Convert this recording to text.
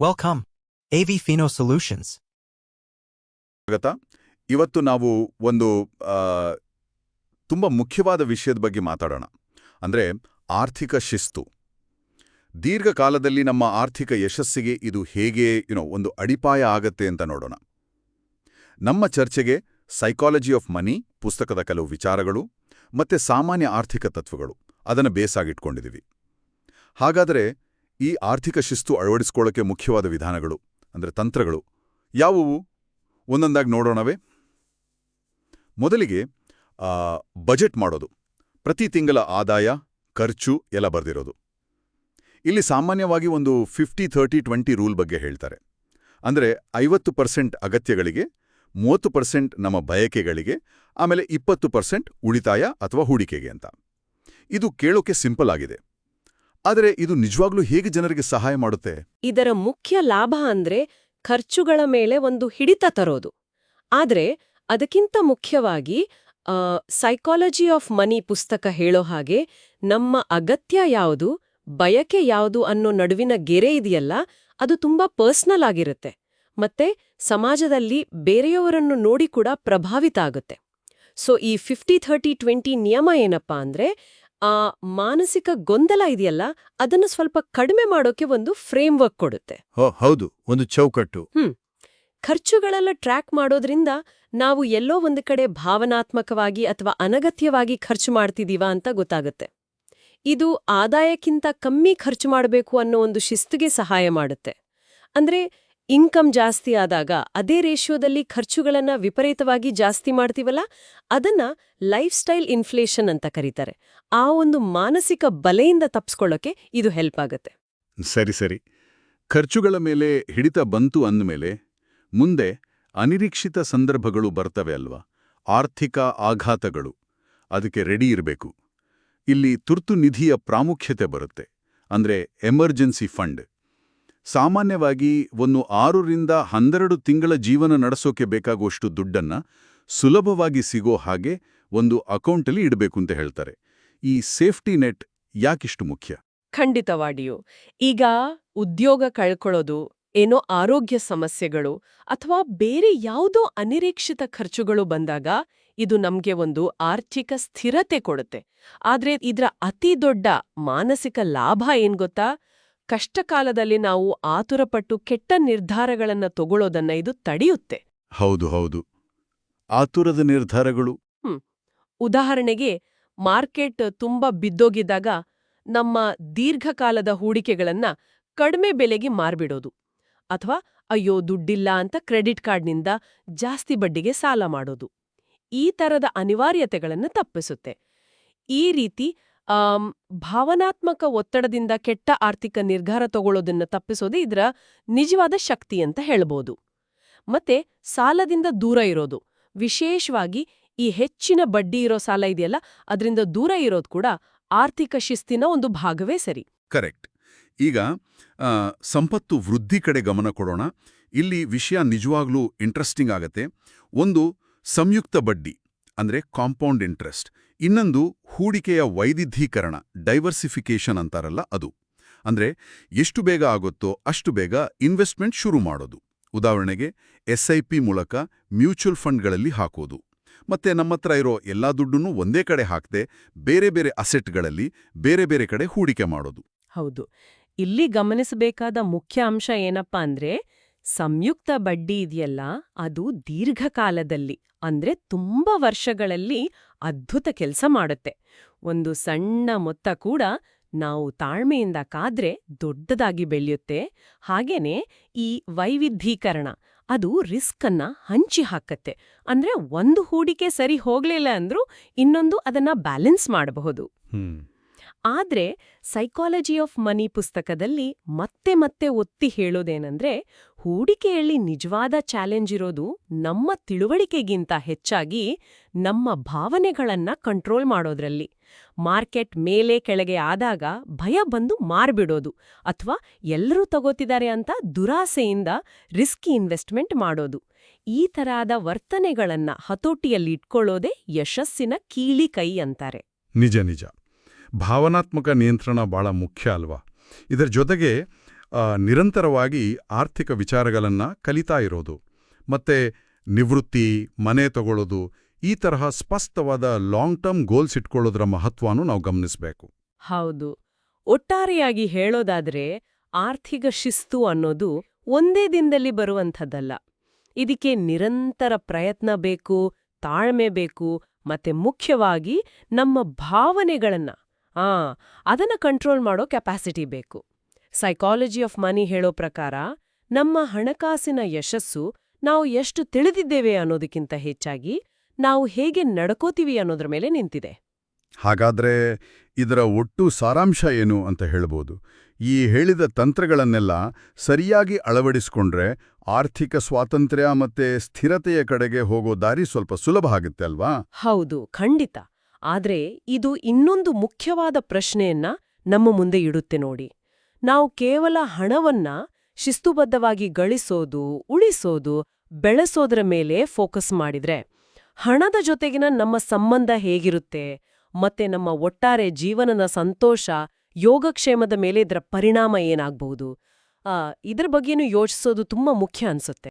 Welcome. ಎವಿ Fino solutions ಸ್ವಾಗತ. ಇವತ್ತು ನಾವು ಒಂದು ತುಂಬ ಮುಖ್ಯವಾದ ವಿಷಯದ ಬಗ್ಗೆ ಮಾತಾಡೋಣ. ಅಂದರೆ ಆರ್ಥಿಕ ಶಿಸ್ತು. ದೀರ್ಘಕಾಲದಲ್ಲಿ ನಮ್ಮ ಆರ್ಥಿಕ ಯಶಸ್ಸಿಗೆ ಇದು ಹೇಗೆ ಯುನೋ ಒಂದು ಅಡಿಪಾಯ ಆಗತ್ತೆ ಅಂತ ನೋಡೋಣ. ನಮ್ಮ ಚರ್ಚೆಗೆ ಸೈಕಾಲಜಿ ಆಫ್ ಮನಿ ಪುಸ್ತಕದ ಕೆಲವು ವಿಚಾರಗಳು, ಮತ್ತೆ ಸಾಮಾನ್ಯ ಆರ್ಥಿಕ ತತ್ವಗಳು. ಅದನ್ನು ಬೇಸಾಗಿಟ್ಕೊಂಡಿದ್ದೀವಿ ಹಾಗಾದರೆ ಈ ಆರ್ಥಿಕ ಶಿಸ್ತು ಅಳವಡಿಸ್ಕೊಳ್ಳೋಕೆ ಮುಖ್ಯವಾದ ವಿಧಾನಗಳು, ಅಂದರೆ ತಂತ್ರಗಳು, ಯಾವುವು? ಒಂದೊಂದಾಗಿ ನೋಡೋಣವೇ. ಮೊದಲಿಗೆ ಬಜೆಟ್ ಮಾಡೋದು. ಪ್ರತಿ ತಿಂಗಳ ಆದಾಯ, ಖರ್ಚು ಎಲ್ಲ ಬರೆದಿರೋದು. ಇಲ್ಲಿ ಸಾಮಾನ್ಯವಾಗಿ ಒಂದು ಫಿಫ್ಟಿ, ಥರ್ಟಿ, ಟ್ವೆಂಟಿ ರೂಲ್ ಬಗ್ಗೆ ಹೇಳ್ತಾರೆ. ಅಂದರೆ ಐವತ್ತು ಪರ್ಸೆಂಟ್ ಅಗತ್ಯಗಳಿಗೆ, ಮೂವತ್ತು ಪರ್ಸೆಂಟ್ ನಮ್ಮ ಬಯಕೆಗಳಿಗೆ, ಆಮೇಲೆ ಇಪ್ಪತ್ತು ಪರ್ಸೆಂಟ್ ಉಳಿತಾಯ ಅಥವಾ ಹೂಡಿಕೆಗೆ ಅಂತ. ಇದು ಕೇಳೋಕೆ ಸಿಂಪಲ್ ಆಗಿದೆ. ಆದರೆ ಇದು ನಿಜವಾಗ್ಲೂ ಹೇಗೆ ಜನರಿಗೆ ಸಹಾಯ ಮಾಡುತ್ತೆ? ಇದರ ಮುಖ್ಯ ಲಾಭ ಅಂದ್ರೆ ಖರ್ಚುಗಳ ಮೇಲೆ ಒಂದು ಹಿಡಿತ ತರೋದು. ಆದ್ರೆ ಅದಕ್ಕಿಂತ ಮುಖ್ಯವಾಗಿ ಸೈಕಾಲಜಿ ಆಫ್ ಮನಿ ಪುಸ್ತಕ ಹೇಳೋ ಹಾಗೆ ನಮ್ಮ ಅಗತ್ಯ ಯಾವುದು, ಬಯಕೆ ಯಾವುದು ಅನ್ನೋ ನಡುವಿನ ಗೆರೆ ಇದೆಯಲ್ಲ, ಅದು ತುಂಬಾ ಪರ್ಸ್ನಲ್ ಆಗಿರುತ್ತೆ. ಮತ್ತೆ ಸಮಾಜದಲ್ಲಿ ಬೇರೆಯವರನ್ನು ನೋಡಿ ಕೂಡ ಪ್ರಭಾವಿತ ಆಗುತ್ತೆ. ಸೊ ಈ ಫಿಫ್ಟಿ ಥರ್ಟಿ ಟ್ವೆಂಟಿ ನಿಯಮ ಏನಪ್ಪಾ ಅಂದ್ರೆ ಆ ಮಾನಸಿಕ ಗೊಂದಲ ಇದೆಯಲ್ಲ ಅದನ್ನು ಸ್ವಲ್ಪ ಕಡಿಮೆ ಮಾಡೋಕೆ ಒಂದು ಫ್ರೇಮ್ ವರ್ಕ್ ಕೊಡುತ್ತೆ ಹೌದು ಒಂದು ಚೌಕಟ್ಟು. ಖರ್ಚುಗಳೆಲ್ಲ ಟ್ರ್ಯಾಕ್ ಮಾಡೋದ್ರಿಂದ ನಾವು ಎಲ್ಲೋ ಒಂದು ಕಡೆ ಭಾವನಾತ್ಮಕವಾಗಿ ಅಥವಾ ಅನಗತ್ಯವಾಗಿ ಖರ್ಚು ಮಾಡ್ತಿದೀವಾ ಅಂತ ಗೊತ್ತಾಗುತ್ತೆ. ಇದು ಆದಾಯಕ್ಕಿಂತ ಕಮ್ಮಿ ಖರ್ಚು ಮಾಡಬೇಕು ಅನ್ನೋ ಒಂದು ಶಿಸ್ತಿಗೆ ಸಹಾಯ ಮಾಡುತ್ತೆ. ಅಂದ್ರೆ ಇನ್ಕಮ್ ಜಾಸ್ತಿ ಆದಾಗ ಅದೇ ರೇಷಿಯೋದಲ್ಲಿ ಖರ್ಚುಗಳನ್ನ ವಿಪರೀತವಾಗಿ ಜಾಸ್ತಿ ಮಾಡ್ತೀವಲ್ಲ? ಅದನ್ನ ಲೈಫ್ ಸ್ಟೈಲ್ ಇನ್ಫ್ಲೇಷನ್ ಅಂತ ಕರೀತಾರೆ. ಆ ಒಂದು ಮಾನಸಿಕ ಬಲೆಯಿಂದ ತಪ್ಸ್ಕೊಳ್ಳೋಕೆ ಇದು ಹೆಲ್ಪ್ ಆಗುತ್ತೆ. ಸರಿ ಸರಿ. ಖರ್ಚುಗಳ ಮೇಲೆ ಹಿಡಿತ ಬಂತು ಅಂದಮೇಲೆ ಮುಂದೆ ಅನಿರೀಕ್ಷಿತ ಸಂದರ್ಭಗಳು ಬರ್ತವೆ ಅಲ್ವಾ? ಆರ್ಥಿಕ ಆಘಾತಗಳು. ಅದಕ್ಕೆ ರೆಡಿ ಇರಬೇಕು. ಇಲ್ಲಿ ತುರ್ತು ನಿಧಿಯ ಪ್ರಾಮುಖ್ಯತೆ ಬರುತ್ತೆ. ಅಂದ್ರೆ ಎಮರ್ಜೆನ್ಸಿ ಫಂಡ್ ಸಾಮಾನ್ಯವಾಗಿ ಒಂದು ಆರರಿಂದ ಹನ್ನೆರಡು ತಿಂಗಳ ಜೀವನ ನಡೆಸೋಕೆ ಬೇಕಾಗುವಷ್ಟು ದುಡ್ಡನ್ನ ಸುಲಭವಾಗಿ ಸಿಗೋ ಹಾಗೆ ಒಂದು ಅಕೌಂಟಲ್ಲಿ ಇಡಬೇಕು ಅಂತ ಹೇಳ್ತಾರೆ. ಈ ಸೇಫ್ಟಿ ನೆಟ್ ಯಾಕಿಷ್ಟು ಮುಖ್ಯ? ಖಂಡಿತವಾಗಿಯೂ ಈಗ ಉದ್ಯೋಗ ಕಳ್ಕೊಳ್ಳೋದು, ಏನೋ ಆರೋಗ್ಯ ಸಮಸ್ಯೆಗಳು ಅಥವಾ ಬೇರೆ ಯಾವುದೋ ಅನಿರೀಕ್ಷಿತ ಖರ್ಚುಗಳು ಬಂದಾಗ ಇದು ನಮ್ಗೆ ಒಂದು ಆರ್ಥಿಕ ಸ್ಥಿರತೆ ಕೊಡುತ್ತೆ. ಆದ್ರೆ ಇದರ ಅತಿ ದೊಡ್ಡ ಮಾನಸಿಕ ಲಾಭ ಏನ್ ಗೊತ್ತಾ? ಕಷ್ಟಕಾಲದಲ್ಲಿ ನಾವು ಆತುರಪಟ್ಟು ಕೆಟ್ಟ ನಿರ್ಧಾರಗಳನ್ನು ತಗೊಳ್ಳೋದನ್ನ ಇದು ತಡೆಯುತ್ತೆ. ಹೌದು ಹೌದು. ಆತುರದ ನಿರ್ಧಾರಗಳು. ಉದಾಹರಣೆಗೆ ಮಾರ್ಕೆಟ್ ತುಂಬಾ ಬಿದ್ದೋಗಿದ್ದಾಗ ನಮ್ಮ ದೀರ್ಘಕಾಲದ ಹೂಡಿಕೆಗಳನ್ನ ಕಡಿಮೆ ಬೆಲೆಗೆ ಮಾರ್ಬಿಡೋದು. ಅಥವಾ ಅಯ್ಯೋ ದುಡ್ಡಿಲ್ಲ ಅಂತ ಕ್ರೆಡಿಟ್ ಕಾರ್ಡ್ನಿಂದ ಜಾಸ್ತಿ ಬಡ್ಡಿಗೆ ಸಾಲ ಮಾಡೋದು. ಈ ತರದ ಅನಿವಾರ್ಯತೆಗಳನ್ನು ತಪ್ಪಿಸುತ್ತೆ. ಈ ರೀತಿ ಭಾವನಾತ್ಮಕ ಒತ್ತಡದಿಂದ ಕೆಟ್ಟ ಆರ್ಥಿಕ ನಿರ್ಧಾರ ತಗೊಳ್ಳೋದನ್ನ ತಪ್ಪಿಸೋದೇ ಇದರ ನಿಜವಾದ ಶಕ್ತಿ ಅಂತ ಹೇಳ್ಬೋದು. ಮತ್ತೆ ಸಾಲದಿಂದ ದೂರ ಇರೋದು. ವಿಶೇಷವಾಗಿ ಈ ಹೆಚ್ಚಿನ ಬಡ್ಡಿ ಇರೋ ಸಾಲ ಇದೆಯಲ್ಲ, ಅದರಿಂದ ದೂರ ಇರೋದು ಕೂಡ ಆರ್ಥಿಕ ಶಿಸ್ತಿನ ಒಂದು ಭಾಗವೇ ಸರಿ. ಕರೆಕ್ಟ್. ಈಗ ಸಂಪತ್ತು ವೃದ್ಧಿ ಕಡೆ ಗಮನ ಕೊಡೋಣ. ಇಲ್ಲಿ ವಿಷಯ ನಿಜವಾಗ್ಲೂ ಇಂಟ್ರೆಸ್ಟಿಂಗ್ ಆಗತ್ತೆ. ಒಂದು, ಸಂಯುಕ್ತ ಬಡ್ಡಿ. ಅಂದ್ರೆ ಕಾಂಪೌಂಡ್ ಇಂಟ್ರೆಸ್ಟ್ ಇನ್ನೊಂದು ಹೂಡಿಕೆಯ ವೈವಿಧ್ಯೀಕರಣ ಡೈವರ್ಸಿಫಿಕೇಶನ್ ಅಂತಾರಲ್ಲ ಅದು. ಅಂದ್ರೆ ಎಷ್ಟು ಬೇಗ ಆಗುತ್ತೋ ಅಷ್ಟು ಬೇಗ ಇನ್ವೆಸ್ಟ್ಮೆಂಟ್ ಶುರು ಮಾಡೋದು. ಉದಾಹರಣೆಗೆ ಪಿ ಮೂಲಕ ಮ್ಯೂಚುವಲ್ ಫಂಡ್ಗಳಲ್ಲಿ ಹಾಕೋದು. ಮತ್ತೆ ನಮ್ಮತ್ರ ಇರೋ ಎಲ್ಲಾ ದುಡ್ಡನ್ನು ಒಂದೇ ಕಡೆ ಹಾಕದೆ ಬೇರೆ ಬೇರೆ ಅಸೆಟ್ಗಳಲ್ಲಿ ಬೇರೆ ಬೇರೆ ಕಡೆ ಹೂಡಿಕೆ ಮಾಡೋದು. ಹೌದು. ಇಲ್ಲಿ ಗಮನಿಸಬೇಕಾದ ಮುಖ್ಯ ಅಂಶ ಏನಪ್ಪಾ ಅಂದ್ರೆ ಸಂಯುಕ್ತ ಬಡ್ಡಿ ಇದೆಯಲ್ಲ, ಅದು ದೀರ್ಘಕಾಲದಲ್ಲಿ. ಅಂದ್ರೆ ತುಂಬಾ ವರ್ಷಗಳಲ್ಲಿ ಅದ್ಭುತ ಕೆಲಸ ಮಾಡುತ್ತೆ. ಒಂದು ಸಣ್ಣ ಮೊತ್ತ ಕೂಡ ನಾವು ತಾಳ್ಮೆಯಿಂದ ಕಾದ್ರೆ ದೊಡ್ಡದಾಗಿ ಬೆಳೆಯುತ್ತೆ. ಹಾಗೇನೆ ಈ ವೈವಿಧ್ಯೀಕರಣ, ಅದು ರಿಸ್ಕ್ ಅನ್ನ ಹಂಚಿ ಹಾಕತ್ತೆ. ಅಂದ್ರೆ ಒಂದು ಹೂಡಿಕೆ ಸರಿ ಹೋಗ್ಲಿಲ್ಲ ಅಂದ್ರೂ ಇನ್ನೊಂದು ಅದನ್ನ ಬ್ಯಾಲೆನ್ಸ್ ಮಾಡಬಹುದು. ಆದ್ರೆ ಸೈಕಾಲಜಿ ಆಫ್ ಮನಿ ಪುಸ್ತಕದಲ್ಲಿ ಮತ್ತೆ ಮತ್ತೆ ಒತ್ತಿ ಹೇಳೋದೇನಂದ್ರೆ ಹೂಡಿಕೆಯಲ್ಲಿ ನಿಜವಾದ ಚಾಲೆಂಜ್ ಇರೋದು ನಮ್ಮ ತಿಳುವಳಿಕೆಗಿಂತ ಹೆಚ್ಚಾಗಿ ನಮ್ಮ ಭಾವನೆಗಳನ್ನ ಕಂಟ್ರೋಲ್ ಮಾಡೋದ್ರಲ್ಲಿ. ಮಾರ್ಕೆಟ್ ಮೇಲೆ ಕೆಳಗೆ ಆದಾಗ ಭಯ ಬಂದು ಮಾರ್ಬಿಡೋದು ಅಥವಾ ಎಲ್ಲರೂ ತಗೋತಿದ್ದಾರೆ ಅಂತ ದುರಾಸೆಯಿಂದ ರಿಸ್ಕಿ ಇನ್ವೆಸ್ಟ್ಮೆಂಟ್ ಮಾಡೋದು. ಈ ತರಹದ ವರ್ತನೆಗಳನ್ನ ಹತೋಟಿಯಲ್ಲಿ ಇಟ್ಕೊಳ್ಳೋದೇ ಯಶಸ್ಸಿನ ಕೀಳಿ ಕೈ ಅಂತಾರೆ. ನಿಜ ನಿಜ. ಭಾವನಾತ್ಮಕ ನಿಯಂತ್ರಣ ಭಾಳ ಮುಖ್ಯ ಅಲ್ವಾ? ಇದರ ಜೊತೆಗೆ ನಿರಂತರವಾಗಿ ಆರ್ಥಿಕ ವಿಚಾರಗಳನ್ನು ಕಲಿತಾ ಇರೋದು. ಮತ್ತೆ ನಿವೃತ್ತಿ, ಮನೆ ತಗೊಳ್ಳೋದು ಈ ತರಹ ಸ್ಪಷ್ಟವಾದ ಲಾಂಗ್ ಟರ್ಮ್ ಗೋಲ್ಸ್ ಇಟ್ಕೊಳ್ಳೋದ್ರ ಮಹತ್ವನೂ ನಾವು ಗಮನಿಸಬೇಕು. ಹೌದು. ಒಟ್ಟಾರೆಯಾಗಿ ಹೇಳೋದಾದ್ರೆ, ಆರ್ಥಿಕ ಶಿಸ್ತು ಅನ್ನೋದು ಒಂದೇ ದಿನದಲ್ಲಿ ಬರುವಂಥದ್ದಲ್ಲ. ಇದಕ್ಕೆ ನಿರಂತರ ಪ್ರಯತ್ನ ಬೇಕು, ತಾಳ್ಮೆ ಬೇಕು, ಮತ್ತೆ ಮುಖ್ಯವಾಗಿ ನಮ್ಮ ಭಾವನೆಗಳನ್ನ. ಆ ಅದನ್ನ ಕಂಟ್ರೋಲ್ ಮಾಡೋ ಕೆಪಾಸಿಟಿ ಬೇಕು. ಸೈಕಾಲಜಿ ಆಫ್ ಮನಿ ಹೇಳೋ ಪ್ರಕಾರ ನಮ್ಮ ಹಣಕಾಸಿನ ಯಶಸ್ಸು ನಾವು ಎಷ್ಟು ತಿಳಿದಿದ್ದೇವೆ ಅನ್ನೋದಕ್ಕಿಂತ ಹೆಚ್ಚಾಗಿ ನಾವು ಹೇಗೆ ನಡ್ಕೋತೀವಿ ಅನ್ನೋದ್ರ ಮೇಲೆ ನಿಂತಿದೆ. ಹಾಗಾದ್ರೆ ಇದರ ಒಟ್ಟು ಸಾರಾಂಶ ಏನು ಅಂತ ಹೇಳಬಹುದು ಈ ಹೇಳಿದ ತಂತ್ರಗಳನ್ನೆಲ್ಲ ಸರಿಯಾಗಿ ಅಳವಡಿಸ್ಕೊಂಡ್ರೆ ಆರ್ಥಿಕ ಸ್ವಾತಂತ್ರ್ಯ ಮತ್ತೆ ಸ್ಥಿರತೆಯ ಕಡೆಗೆ ಹೋಗೋ ದಾರಿ ಸ್ವಲ್ಪ ಸುಲಭ ಆಗುತ್ತೆ ಅಲ್ವಾ? ಹೌದು ಖಂಡಿತ. ಆದ್ರೆ ಇದು ಇನ್ನೊಂದು ಮುಖ್ಯವಾದ ಪ್ರಶ್ನೆಯನ್ನ ನಮ್ಮ ಮುಂದೆ ಇಡುತ್ತೆ ನೋಡಿ. ನಾವು ಕೇವಲ ಹಣವನ್ನ ಶಿಸ್ತುಬದ್ಧವಾಗಿ ಗಳಿಸೋದು, ಉಳಿಸೋದು, ಬೆಳೆಸೋದ್ರ ಮೇಲೆ ಫೋಕಸ್ ಮಾಡಿದ್ರೆ ಹಣದ ಜೊತೆಗಿನ ನಮ್ಮ ಸಂಬಂಧ ಹೇಗಿರುತ್ತೆ, ಮತ್ತೆ ನಮ್ಮ ಒಟ್ಟಾರೆ ಜೀವನದ ಸಂತೋಷ, ಯೋಗಕ್ಷೇಮದ ಮೇಲೆ ಇದರ ಪರಿಣಾಮ ಏನಾಗಬಹುದು? ಇದರ ಬಗ್ಗೆನೂ ಯೋಚಿಸೋದು ತುಂಬಾ ಮುಖ್ಯ ಅನ್ಸುತ್ತೆ.